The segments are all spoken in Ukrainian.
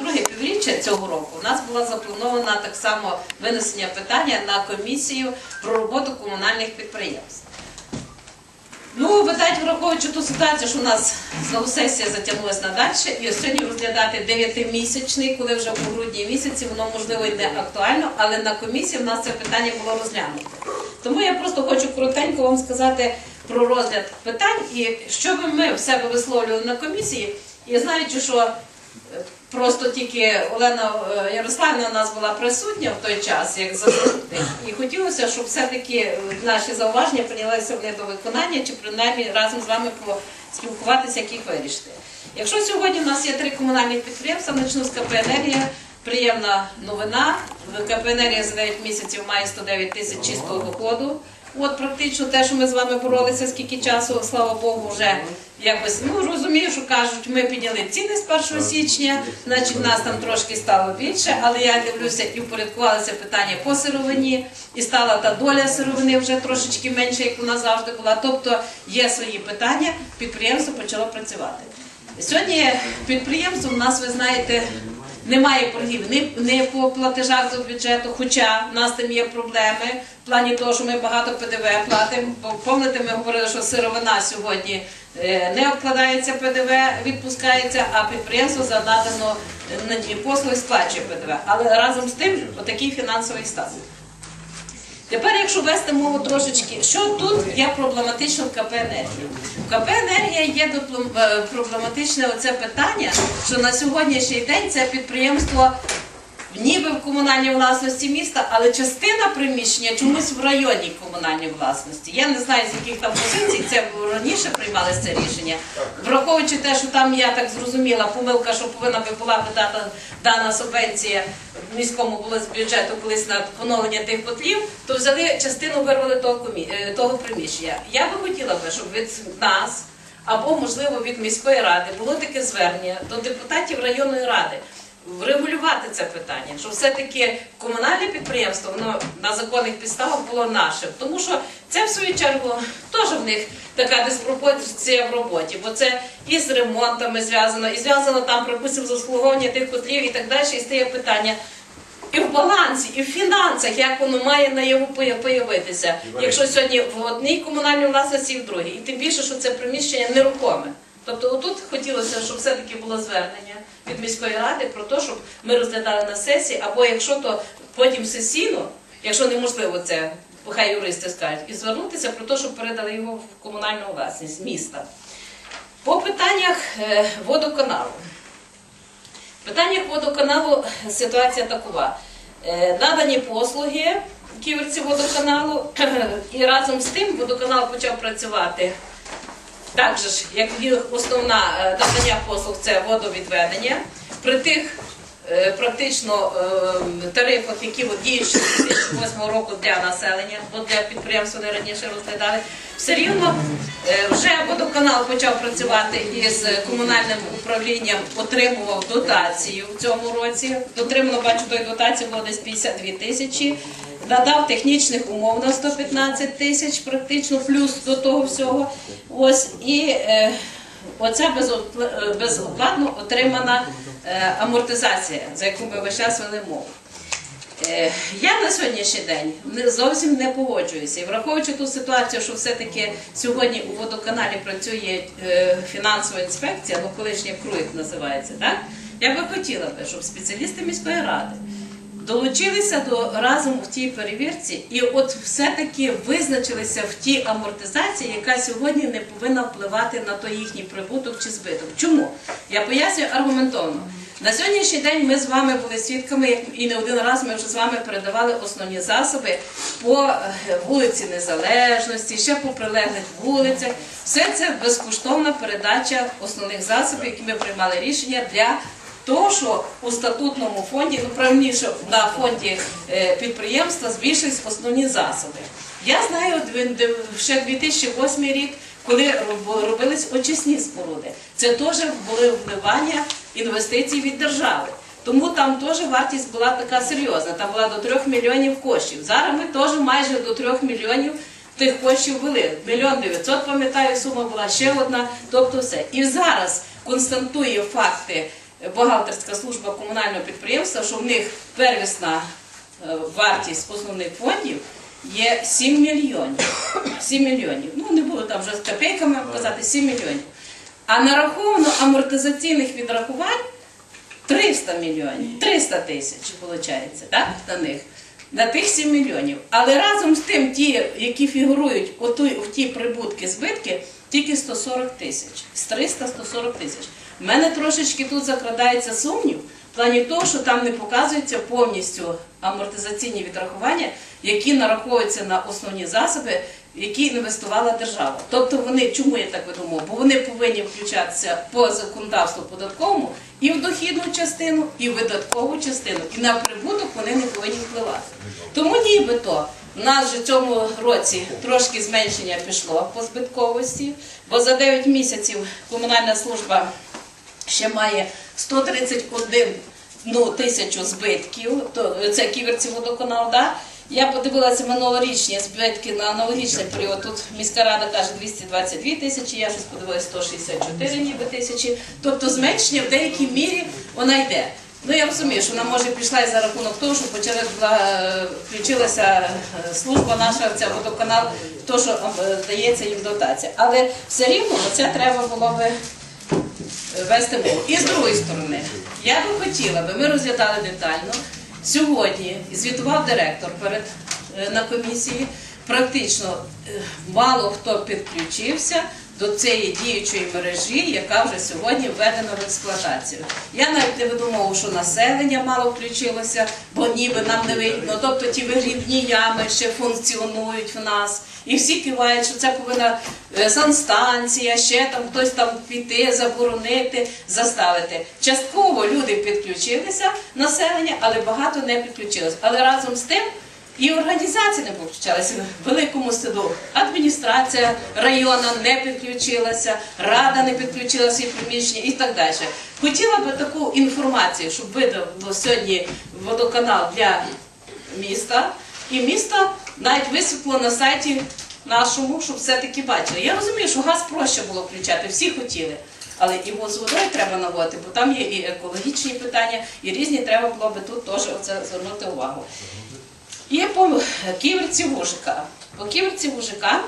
Друге півріччя цього року у нас була запланована так само винесення питання на комісію про роботу комунальних підприємств. Ну, видать, враховуючи ту ситуацію, що у нас знову сесія затягнулася надалі, і сьогодні розглядати дев'ятимісячний, коли вже у грудні місяці, воно можливо і не актуально, але на комісії в нас це питання було розглянуто. Тому я просто хочу коротенько вам сказати про розгляд питань і що би ми в себе висловлювали на комісії, і знаючи, що е, Просто тільки Олена е, Ярославівна у нас була присутня в той час, як заступник, і хотілося, щоб все-таки е, наші зауваження прийнялися вони до виконання, чи принаймні разом з вами поспілкуватися, як їх вирішити. Якщо сьогодні у нас є три комунальні підприємства, почну з КП «Енергія», приємна новина. КП «Енергія» за 9 місяців має 109 тисяч чистого доходу. От практично те, що ми з вами боролися скільки часу, слава Богу, вже якось ну розумію, що кажуть, ми підняли ціни з 1 січня, значить нас там трошки стало більше, але я дивлюся і впорядкувалося питання по сировині, і стала та доля сировини вже трошечки менше, як вона завжди була. Тобто є свої питання, підприємство почало працювати. Сьогодні підприємство у нас, ви знаєте, немає боргів ні, ні по платежах до бюджету, хоча в нас там є проблеми в плані того, що ми багато ПДВ платимо. Бо пам'ятаєте, ми говорили, що сировина сьогодні е, не обкладається ПДВ, відпускається, а підприємство за надано е, послуги сплачує ПДВ. Але разом з тим отакий фінансовий стан. Тепер, якщо вести мову трошечки, що тут є проблематично в КП «Енергія»? В КП «Енергія» є е, проблематичне оце питання, що на сьогоднішній день це підприємство ніби в комунальній власності міста, але частина приміщення чомусь в районній комунальній власності. Я не знаю, з яких там позицій це раніше приймалося це рішення. Враховуючи те, що там я так зрозуміла, помилка, що повинна би була би дана субвенція в міському було з бюджету колись на поновлення тих котлів, то взяли частину вирвали того е, того приміщення. Я би хотіла би, щоб від нас або можливо від міської ради було таке звернення до депутатів районної ради врегулювати це питання, що все-таки комунальне підприємство воно на законних підставах було нашим. Тому що це в свою чергу теж в них така диспропорція в роботі, бо це і з ремонтами зв'язано, і зв'язано там, припустимо, з обслуговування тих котлів і так далі, і стає питання. І в балансі, і в фінансах, як воно має наяву поя- появитися, якщо сьогодні в одній комунальній власності і в другій. І тим більше, що це приміщення нерухоме. Тобто отут хотілося, щоб все-таки було звернення від міської ради про те, щоб ми розглядали на сесії, або якщо то потім сесійно, якщо неможливо це, хай юристи скажуть, і звернутися про те, щоб передали його в комунальну власність міста. По питаннях е, водоканалу. В питаннях водоканалу ситуація такова. Е, Надані послуги ківерці водоканалу, і разом з тим водоканал почав працювати так же ж, як основна е, надання послуг це водовідведення. При тих практично е, тарифах, які діють з 2008 року для населення, бо для підприємств вони раніше розглядали, все рівно е, вже водоканал почав працювати із комунальним управлінням, отримував дотацію в цьому році. Дотримано, бачу, той дотації було десь 52 тисячі. Надав технічних умов на 115 тисяч, практично плюс до того всього. Ось і е, оця безопла- е, безоплатно отримана е, амортизація, за яку ми весь час вели мову. Е, Я на сьогоднішній день зовсім не погоджуюся. І враховуючи ту ситуацію, що все-таки сьогодні у водоканалі працює е, фінансова інспекція, ну колишній КРУІК називається, так? Я би хотіла щоб спеціалісти міської ради долучилися до разом в тій перевірці і от все-таки визначилися в тій амортизації, яка сьогодні не повинна впливати на той їхній прибуток чи збиток. Чому? Я пояснюю аргументовно. На сьогоднішній день ми з вами були свідками, і не один раз ми вже з вами передавали основні засоби по е, вулиці Незалежності, ще по прилеглих вулицях. Все це безкоштовна передача основних засобів, які ми приймали рішення для того, що у статутному фонді, ну правильніше на фонді е, підприємства збільшились основні засоби. Я знаю ще 2008 рік, коли робились очисні споруди. Це теж були вливання інвестицій від держави. Тому там теж вартість була така серйозна. Там була до 3 мільйонів коштів. Зараз ми теж майже до 3 мільйонів тих коштів ввели. Мільйон 900, пам'ятаю, сума була ще одна. Тобто все. І зараз констатує факти бухгалтерська служба комунального підприємства, що в них первісна е, вартість основних фондів є 7 мільйонів. 7 мільйонів. Ну, не було там вже з копійками казати 7 мільйонів. А нараховано амортизаційних відрахувань 300 мільйонів, 300 тисяч, виходить, так, на них. На тих 7 мільйонів. Але разом з тим, ті, які фігурують у в ті прибутки, збитки, тільки 140 тисяч. З 300 140 тисяч. У мене трошечки тут закрадається сумнів в плані того, що там не показуються повністю амортизаційні відрахування, які нараховуються на основні засоби, які інвестувала держава. Тобто вони, чому я так думаю? Бо вони повинні включатися по законодавству податковому і в дохідну частину, і в видаткову частину. І на прибуток вони не повинні впливати. Тому нібито в нас же в цьому році трошки зменшення пішло по збитковості, бо за 9 місяців комунальна служба ще має 131 ну, тисячу збитків, то це ківерці водоканал, да? Я подивилася минулорічні збитки на аналогічний період. Тут міська рада каже 222 тисячі, я щось подивилася 164 ніби тисячі. Тобто зменшення в деякій мірі вона йде. Ну я розумію, що вона може пішла і за рахунок того, що почали е, включилася е, служба наша, ця водоканал, то що е, дається їм дотація. Але все рівно це треба було би вести мову. І з другої сторони, я би хотіла, би ми розглядали детально. Сьогодні звітував директор перед е, на комісії. Практично е, мало хто підключився до цієї діючої мережі, яка вже сьогодні введена в експлуатацію. Я навіть не видумав, що населення мало включилося, бо ніби нам не вигідно. Тобто ті вигрібні ями ще функціонують в нас. І всі кивають, що це повинна е, санстанція, ще там хтось там піти, заборонити, заставити. Частково люди підключилися, населення, але багато не підключилось. Але разом з тим і організації не підключалися. В великому саду адміністрація району не підключилася, рада не підключилася і приміщення і так далі. Хотіла би таку інформацію, щоб видав сьогодні водоканал для міста, і місто навіть висвітло на сайті нашому, щоб все-таки бачили. Я розумію, що газ проще було включати, всі хотіли. Але і з водою треба наводити, бо там є і екологічні питання, і різні треба було би тут теж оце звернути увагу. І по ківерці Вужика. По ківерці Вужика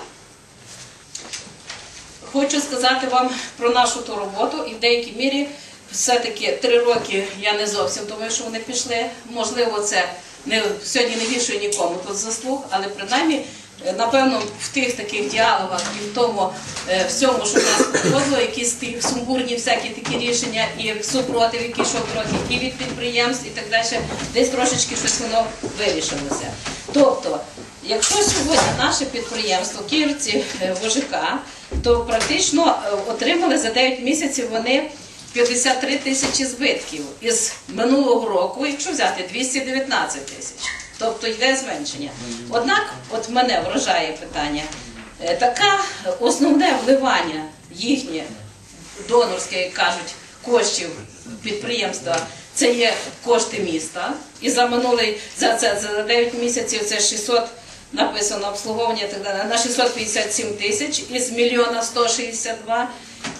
хочу сказати вам про нашу ту роботу, і в деякій мірі все-таки три роки я не зовсім думаю, що вони пішли. Можливо, це не сьогодні не вішую нікому тут заслуг, але принаймні. Е, Напевно, в тих таких діалогах і в тому е, всьому, що нас проходило, якісь сумбурні всякі такі рішення, і супротив, який йшов трохи, і від підприємств, і так далі, десь трошечки щось воно вирішилося. Тобто, якщо сьогодні наше підприємство Ківерці е, ВЖК, то практично отримали за 9 місяців вони 53 тисячі збитків із минулого року, якщо взяти 219 тисяч. Тобто йде зменшення. Однак, от мене вражає питання, е, таке основне вливання їхнє донорське, як кажуть, коштів підприємства, це є кошти міста. І за минулий за це за 9 місяців це 600 написано обслуговування так далі, на 657 тисяч із мільйона 162.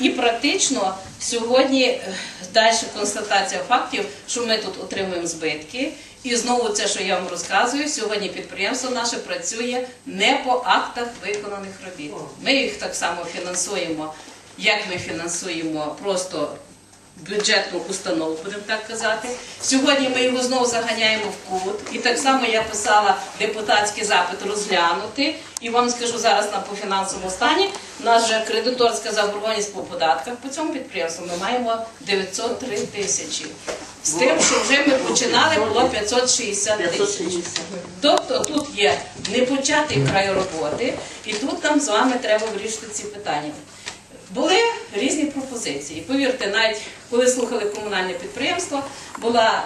І практично сьогодні е, далі констатація фактів, що ми тут отримуємо збитки. І знову це, що я вам розказую, сьогодні підприємство наше працює не по актах виконаних робіт. Ми їх так само фінансуємо, як ми фінансуємо просто бюджетну установу, будемо так казати. Сьогодні ми його знову заганяємо в кут. І так само я писала депутатський запит розглянути. І вам скажу зараз на по фінансовому стані. У нас вже кредиторська заборгованість по податках по цьому підприємству. Ми маємо 903 тисячі. З тим, що вже ми починали, було 560 тисяч. Тобто тут є непочатий край роботи, і тут нам з вами треба вирішити ці питання. Були різні пропозиції. Повірте, навіть коли слухали комунальне підприємство, була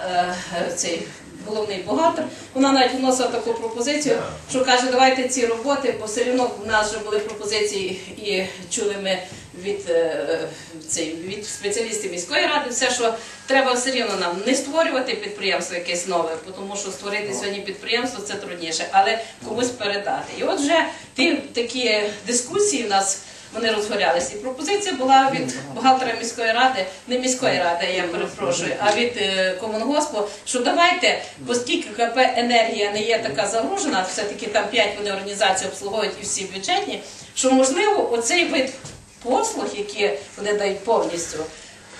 е, цей головний бухгалтер, вона навіть вносила таку пропозицію, що каже, давайте ці роботи, бо все одно в нас вже були пропозиції і чули ми від, е, цей, від спеціалістів міської ради, все, що треба все рівно нам не створювати підприємство якесь нове, тому що створити сьогодні підприємство це трудніше, але комусь передати. І от вже ті такі дискусії в нас вони розгорялися. І пропозиція була від бухгалтера міської ради, не міської ради, я перепрошую, а від е, комунгоспу, що давайте, оскільки КП енергія не є така загружена, все-таки там 5 вони організації обслуговують і всі бюджетні, що можливо оцей вид послуг, які вони дають повністю,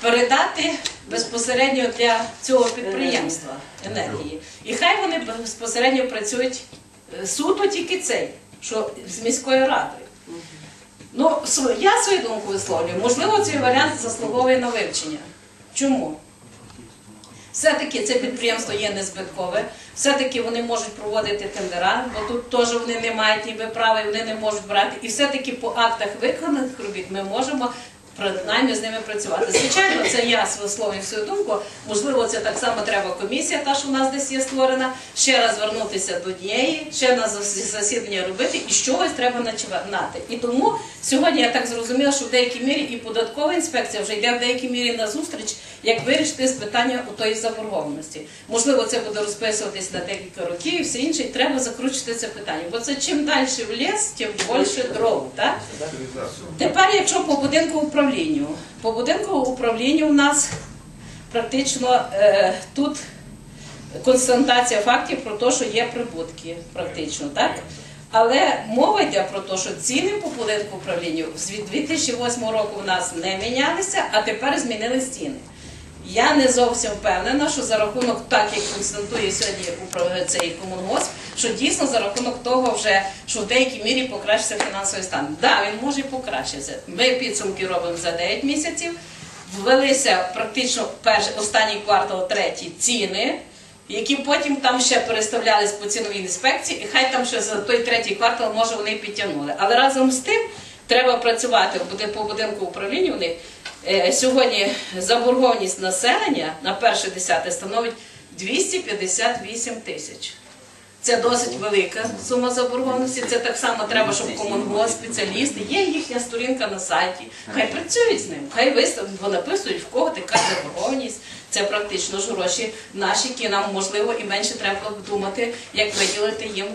передати безпосередньо для цього підприємства енергії. І хай вони безпосередньо працюють е, суто тільки цей, що з міською радою. Ну, я свою думку висловлюю. Можливо, цей варіант заслуговує на вивчення. Чому? Все-таки це підприємство є незбиткове, все-таки вони можуть проводити тендера, бо тут теж вони не мають ніби права і вони не можуть брати. І все-таки по актах виконаних робіт ми можемо принаймні з ними працювати. Звичайно, це я висловлюю свою думку. Можливо, це так само треба комісія, та що у нас десь є створена, ще раз звернутися до неї, ще на засідання робити і чогось треба починати. І тому сьогодні я так зрозуміла, що в деякій мірі і податкова інспекція вже йде в деякій мірі на зустріч, як вирішити з питання у тої заборгованості. Можливо, це буде розписуватись на декілька років і все інше, і треба закручити це питання. Бо це чим далі в ліс, тим більше дров. Так? Тепер, якщо по будинку управлінню, по будинку управлінню у нас практично е, тут констатація фактів про те, що є прибутки, практично, так? Але мова йде про те, що ціни по будинку управлінню з 2008 року у нас не мінялися, а тепер змінились ціни. Я не зовсім впевнена, що за рахунок, так як констатує сьогодні цей комунгосп, що дійсно за рахунок того, вже що в деякій мірі покращився фінансовий стан. Так, да, він може і покращитися. Ми підсумки робимо за 9 місяців. Ввелися практично перший останній квартал, третій ціни, які потім там ще переставлялись по ціновій інспекції, і хай там ще за той третій квартал, може, вони підтягнули. Але разом з тим треба працювати по будинку управління. У них сьогодні заборгованість населення на перше десяте становить 258 тисяч. Це досить велика сума заборгованості. Це так само треба, щоб комунгос, спеціалісти. Є їхня сторінка на сайті. Хай працюють з ним, хай виставлять, бо написують, в кого така заборгованість. Це практично ж гроші наші, які нам можливо і менше треба думати, як виділити їм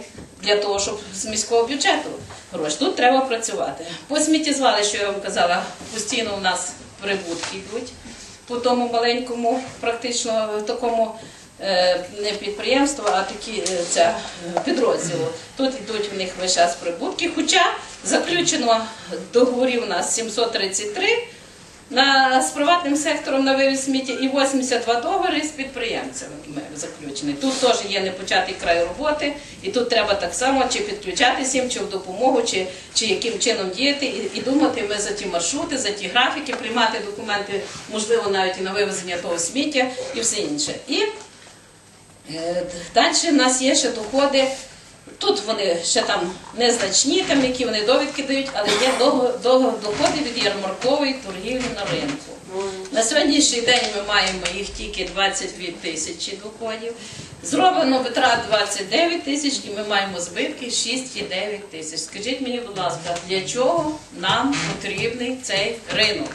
для того, щоб з міського бюджету гроші. Тут треба працювати. По сміттєзвалищу, я вам казала, постійно у нас прибутки йдуть по тому маленькому, практично такому е, не підприємству, а такі це е, підрозділу. Тут йдуть в них весь час прибутки. Хоча заключено договорів у нас 733 з приватним сектором на вивіз сміття і 82 договори з підприємцями заключені. Тут теж є непочатий край роботи, і тут треба так само чи підключатися їм, чи в допомогу, чи, чи яким чином діяти, і, і думати ми за ті маршрути, за ті графіки, приймати документи, можливо, навіть і на вивезення того сміття і все інше. І Е, Далі в нас є ще доходи. Тут вони ще там незначні, там які вони довідки дають, але є доходи від ярмаркової торгівлі на ринку. На сьогоднішній день ми маємо їх тільки 22 тисячі доходів. Зроблено витрат 29 тисяч і ми маємо збитки 6,9 тисяч. Скажіть мені, будь ласка, для чого нам потрібний цей ринок?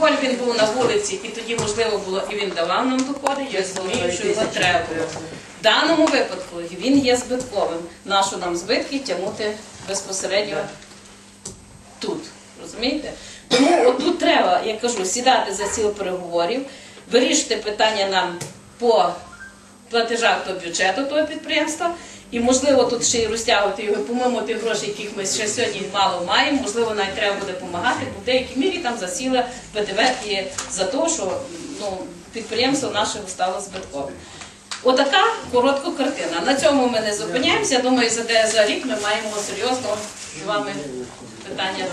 Коль він був на вулиці, і тоді можливо було, і він давав нам доходи, я розумію, що його треба. Даному випадку він є збитковим. Нащо нам збитки тягнути безпосередньо тут. Розумієте? Тому отут треба, я кажу, сідати за стіл переговорів, вирішити питання нам по платежах до бюджету того підприємства. І можливо тут ще й розтягувати його, по-моєму, тих грошей, яких ми ще сьогодні мало маємо, можливо, навіть треба буде допомагати, бо в деякій мірі там засіла ПДВ і за те, що ну, підприємство наше стало збитковим. Отака коротка картина. На цьому ми не зупиняємося. Думаю, за, за рік ми маємо серйозно з вами питання.